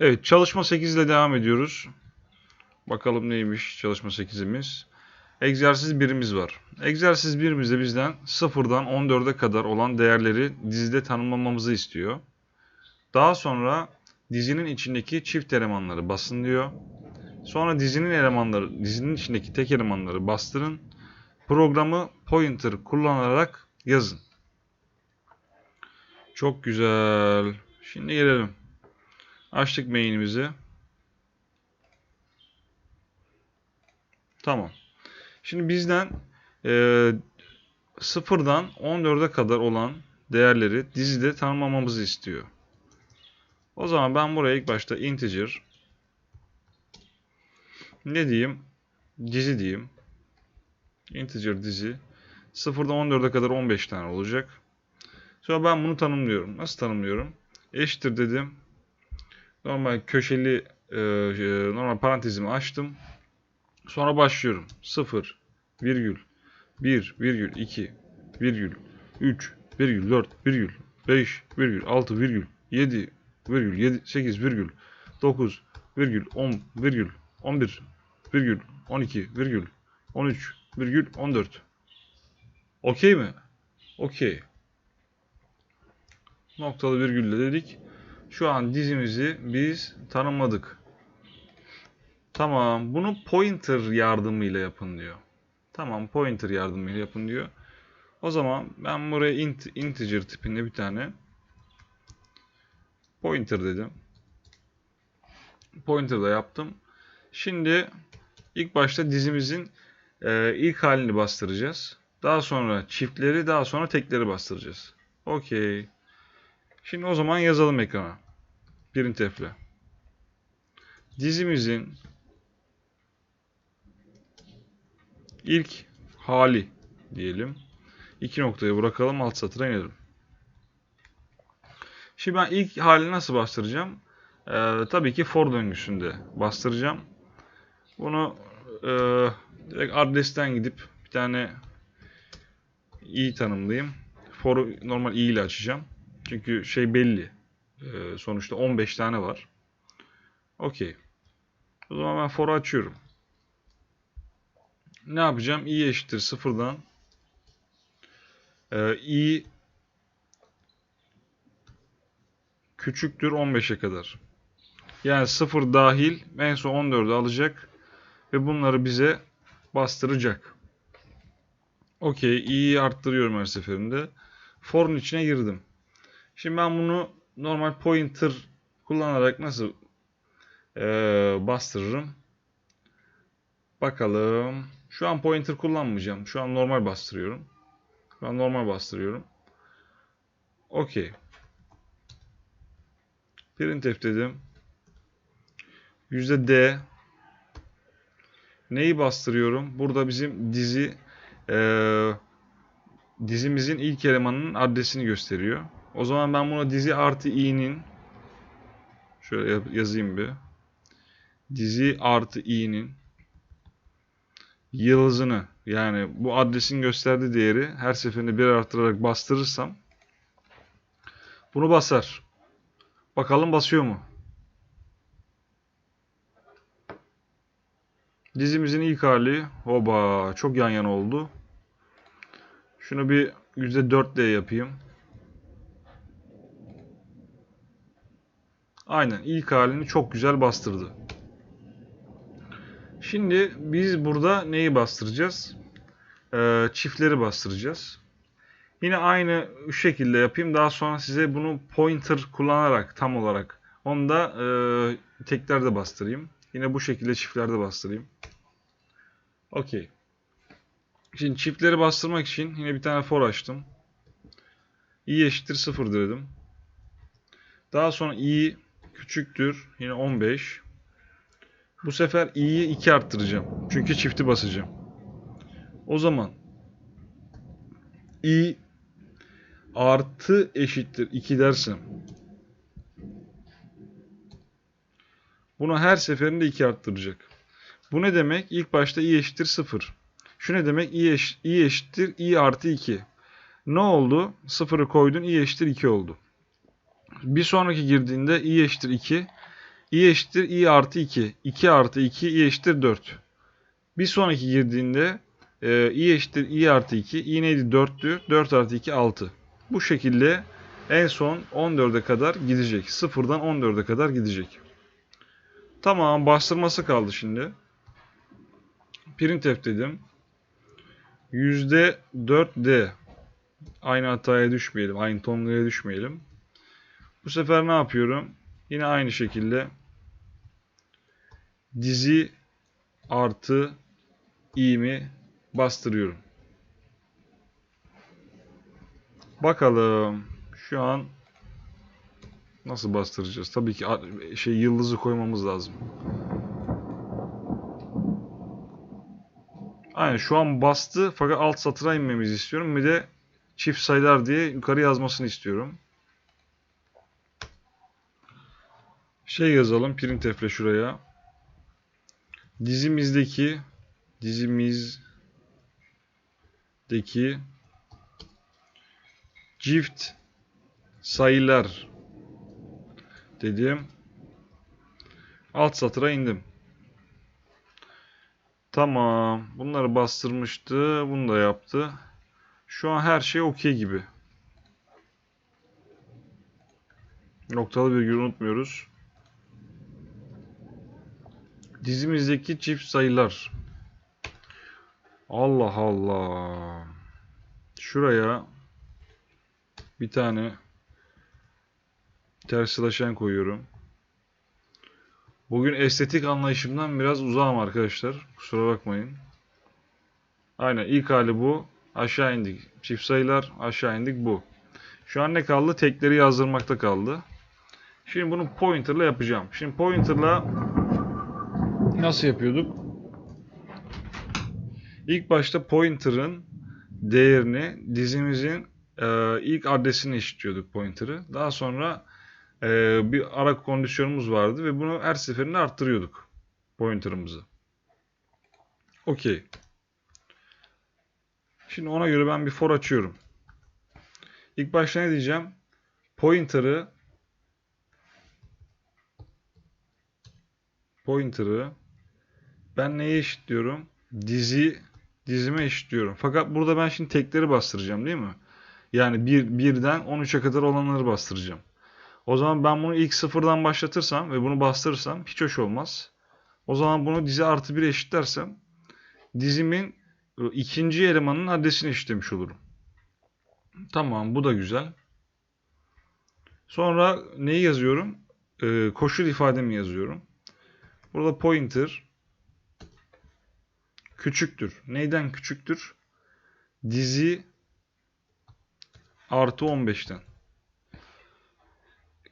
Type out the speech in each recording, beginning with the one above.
Evet çalışma 8 ile devam ediyoruz. Bakalım neymiş çalışma 8'imiz. Egzersiz birimiz var. Egzersiz birimizde bizden 0'dan 14'e kadar olan değerleri dizide tanımlamamızı istiyor. Daha sonra dizinin içindeki çift elemanları basın diyor. Sonra dizinin elemanları, dizinin içindeki tek elemanları bastırın. Programı pointer kullanarak yazın. Çok güzel. Şimdi gelelim. Açtık main'imizi. Tamam. Şimdi bizden e, sıfırdan 14'e kadar olan değerleri dizide tanımlamamızı istiyor. O zaman ben buraya ilk başta integer ne diyeyim? Dizi diyeyim. Integer dizi. 0'dan 14'e kadar 15 tane olacak. Sonra ben bunu tanımlıyorum. Nasıl tanımlıyorum? Eşittir dedim. Normal köşeli e, e, normal parantezimi açtım. Sonra başlıyorum. 0, virgül, 1, virgül, 2, virgül, 3, virgül, 4, virgül, 5, virgül, 6, virgül, 7, virgül, 7, 8, virgül, 9, virgül, 10, virgül, 11, virgül, 12, virgül, 13, virgül, 14. Okey mi? Okey. Noktalı virgülle dedik. Şu an dizimizi biz tanımladık. Tamam. Bunu pointer yardımıyla yapın diyor. Tamam. Pointer yardımıyla yapın diyor. O zaman ben buraya int, integer tipinde bir tane pointer dedim. Pointer da yaptım. Şimdi ilk başta dizimizin e, ilk halini bastıracağız. Daha sonra çiftleri, daha sonra tekleri bastıracağız. Okey. Şimdi o zaman yazalım ekrana. Printf'le. Dizimizin ilk hali diyelim. İki noktayı bırakalım alt satıra inelim. Şimdi ben ilk halini nasıl bastıracağım? Ee, tabii ki for döngüsünde bastıracağım. Bunu e, direkt adresten gidip bir tane i tanımlayayım. For'u normal i ile açacağım. Çünkü şey belli. Ee, sonuçta 15 tane var. Okey. O zaman ben for'u açıyorum. Ne yapacağım? i eşittir sıfırdan ee, i küçüktür 15'e kadar. Yani 0 dahil en son 14'ü alacak ve bunları bize bastıracak. Okey. i'yi arttırıyorum her seferinde. For'un içine girdim. Şimdi ben bunu normal pointer kullanarak nasıl e, bastırırım? Bakalım. Şu an pointer kullanmayacağım. Şu an normal bastırıyorum. Şu an normal bastırıyorum. Okey. Printf dedim. %D Neyi bastırıyorum? Burada bizim dizi e, dizimizin ilk elemanının adresini gösteriyor. O zaman ben buna dizi artı i'nin şöyle yazayım bir. Dizi artı i'nin yıldızını yani bu adresin gösterdiği değeri her seferinde bir arttırarak bastırırsam bunu basar. Bakalım basıyor mu? Dizimizin ilk hali oba çok yan yana oldu. Şunu bir %4 ile yapayım. Aynen ilk halini çok güzel bastırdı. Şimdi biz burada neyi bastıracağız? Ee, çiftleri bastıracağız. Yine aynı şekilde yapayım. Daha sonra size bunu pointer kullanarak tam olarak onu da e, teklerde bastırayım. Yine bu şekilde çiftlerde bastırayım. Okey. Şimdi çiftleri bastırmak için yine bir tane for açtım. i eşittir 0 dedim. Daha sonra i küçüktür. Yine 15. Bu sefer i'yi 2 arttıracağım. Çünkü çifti basacağım. O zaman i artı eşittir 2 dersem bunu her seferinde 2 arttıracak. Bu ne demek? İlk başta i eşittir 0. Şu ne demek? i, eş, i eşittir i artı 2. Ne oldu? 0'ı koydun i eşittir 2 oldu. Bir sonraki girdiğinde i eşittir 2. i eşittir i artı 2. 2 artı 2 i eşittir 4. Bir sonraki girdiğinde e, i eşittir i artı 2. i neydi? 4'tü. 4 artı 2 6. Bu şekilde en son 14'e kadar gidecek. Sıfırdan 14'e kadar gidecek. Tamam bastırması kaldı şimdi. Printf dedim. %4D. Aynı hataya düşmeyelim. Aynı tongaya düşmeyelim. Bu sefer ne yapıyorum? Yine aynı şekilde dizi artı i'mi bastırıyorum. Bakalım. Şu an nasıl bastıracağız? Tabii ki şey yıldızı koymamız lazım. Aynen şu an bastı fakat alt satıra inmemizi istiyorum. Bir de çift sayılar diye yukarı yazmasını istiyorum. Şey yazalım printf'le şuraya. Dizimizdeki dizimizdeki çift sayılar dedim. Alt satıra indim. Tamam. Bunları bastırmıştı. Bunu da yaptı. Şu an her şey okey gibi. Noktalı virgül unutmuyoruz. Dizimizdeki çift sayılar. Allah Allah. Şuraya bir tane ters koyuyorum. Bugün estetik anlayışımdan biraz uzağım arkadaşlar. Kusura bakmayın. Aynen ilk hali bu. Aşağı indik. Çift sayılar aşağı indik bu. Şu an ne kaldı? Tekleri yazdırmakta kaldı. Şimdi bunu pointer'la yapacağım. Şimdi pointer'la nasıl yapıyorduk? İlk başta pointer'ın değerini dizimizin e, ilk adresini eşitliyorduk pointer'ı. Daha sonra e, bir ara kondisyonumuz vardı ve bunu her seferinde arttırıyorduk pointer'ımızı. Okey. Şimdi ona göre ben bir for açıyorum. İlk başta ne diyeceğim? Pointer'ı pointer'ı ben neye eşitliyorum? Dizi dizime eşitliyorum. Fakat burada ben şimdi tekleri bastıracağım değil mi? Yani 1, 1'den 13'e kadar olanları bastıracağım. O zaman ben bunu ilk sıfırdan başlatırsam ve bunu bastırırsam hiç hoş olmaz. O zaman bunu dizi artı 1 eşitlersem dizimin e, ikinci elemanın adresini eşitlemiş olurum. Tamam bu da güzel. Sonra neyi yazıyorum? Ee, koşul ifademi yazıyorum. Burada pointer küçüktür. Neyden küçüktür? Dizi artı 15'ten.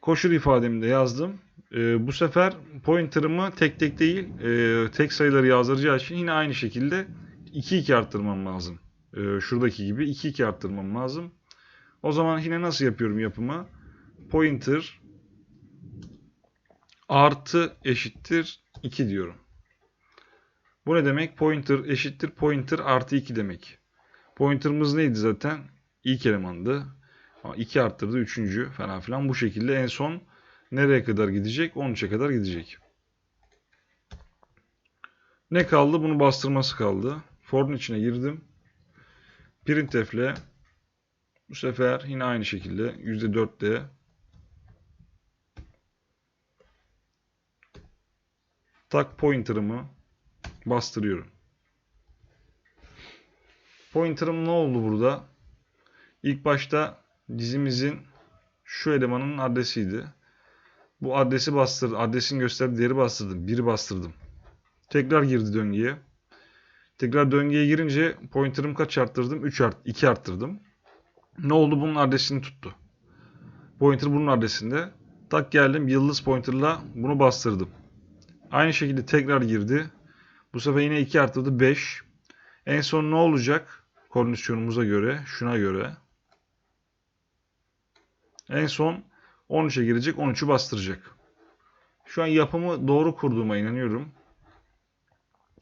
Koşul ifademi de yazdım. Ee, bu sefer pointer'ımı tek tek değil e, tek sayıları yazdıracağı için yine aynı şekilde 2 2 arttırmam lazım. Ee, şuradaki gibi 2 2 arttırmam lazım. O zaman yine nasıl yapıyorum yapımı? Pointer artı eşittir 2 diyorum. Bu ne demek? Pointer eşittir pointer artı 2 demek. Pointer'ımız neydi zaten? İlk elemandı. 2 arttırdı 3. falan filan. Bu şekilde en son nereye kadar gidecek? 13'e kadar gidecek. Ne kaldı? Bunu bastırması kaldı. For'un içine girdim. Printf bu sefer yine aynı şekilde %4'te tak pointer'ımı bastırıyorum. Pointer'ım ne oldu burada? İlk başta dizimizin şu elemanın adresiydi. Bu adresi bastırdım. Adresin gösterdiği değeri bastırdım. 1'i bastırdım. Tekrar girdi döngüye. Tekrar döngüye girince pointer'ım kaç arttırdım? 3 art 2 arttırdım. Ne oldu? Bunun adresini tuttu. Pointer bunun adresinde. Tak geldim yıldız pointer'la bunu bastırdım. Aynı şekilde tekrar girdi. Bu sefer yine 2 arttırdı 5. En son ne olacak? Kondisyonumuza göre, şuna göre. En son 13'e girecek, 13'ü bastıracak. Şu an yapımı doğru kurduğuma inanıyorum.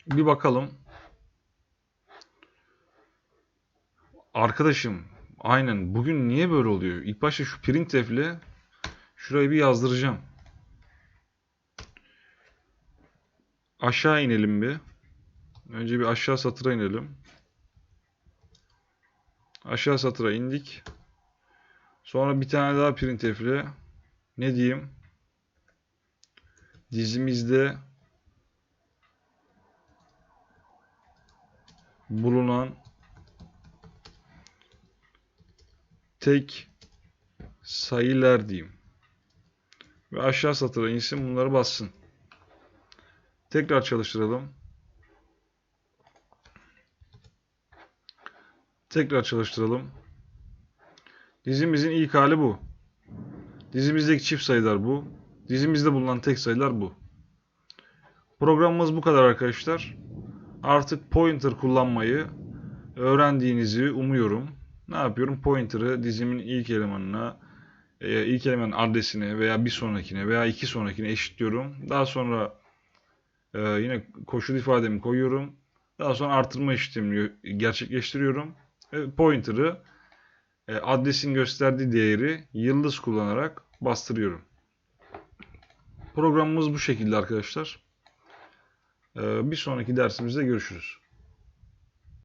Bir bakalım. Arkadaşım, aynen bugün niye böyle oluyor? İlk başta şu printf ile şurayı bir yazdıracağım. Aşağı inelim bir. Önce bir aşağı satıra inelim. Aşağı satıra indik. Sonra bir tane daha printf'le ne diyeyim? Dizimizde bulunan tek sayılar diyeyim. Ve aşağı satıra insin bunları bassın. Tekrar çalıştıralım. Tekrar çalıştıralım. Dizimizin ilk hali bu. Dizimizdeki çift sayılar bu. Dizimizde bulunan tek sayılar bu. Programımız bu kadar arkadaşlar. Artık pointer kullanmayı öğrendiğinizi umuyorum. Ne yapıyorum? Pointer'ı dizimin ilk elemanına, e, ilk elemanın adresine veya bir sonrakine veya iki sonrakine eşitliyorum. Daha sonra e, yine koşul ifademi koyuyorum. Daha sonra artırma işlemini gerçekleştiriyorum. Ve pointer'ı e, adresin gösterdiği değeri yıldız kullanarak bastırıyorum. Programımız bu şekilde arkadaşlar. E, bir sonraki dersimizde görüşürüz.